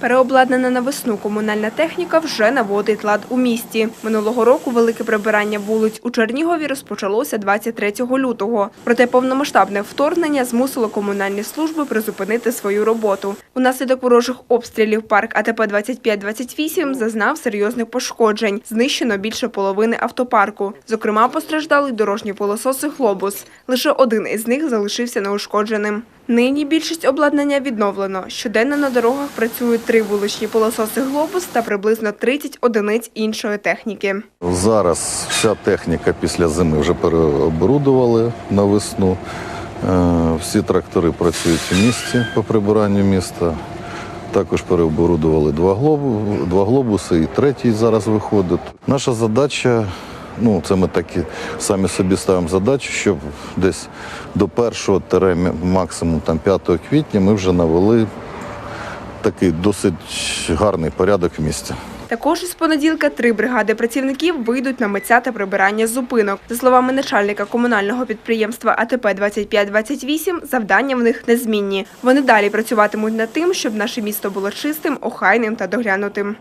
Переобладнана на весну комунальна техніка вже наводить лад у місті. Минулого року велике прибирання вулиць у Чернігові розпочалося 23 лютого. Проте повномасштабне вторгнення змусило комунальні служби призупинити свою роботу. Унаслідок ворожих обстрілів парк АТП 2528 зазнав серйозних пошкоджень. Знищено більше половини автопарку. Зокрема, постраждали дорожні полососи «Глобус». Лише один із них залишився неушкодженим. Нині більшість обладнання відновлено. Щоденно на дорогах працюють три вуличні полососи «Глобус» та приблизно 30 одиниць іншої техніки. Зараз вся техніка після зими вже переоборудували на весну. Е, Всі трактори працюють у місті по прибиранню міста. Також переоборудували два, глобу, два глобуси і третій зараз виходить. Наша задача, ну це ми такі самі собі ставимо задачу, щоб десь до 1 тире максимум там, 5 квітня ми вже навели такий досить гарний порядок в місті. Також із понеділка три бригади працівників вийдуть на миття та прибирання зупинок. За словами начальника комунального підприємства АТП 2528, завдання в них незмінні. Вони далі працюватимуть над тим, щоб наше місто було чистим, охайним та доглянутим.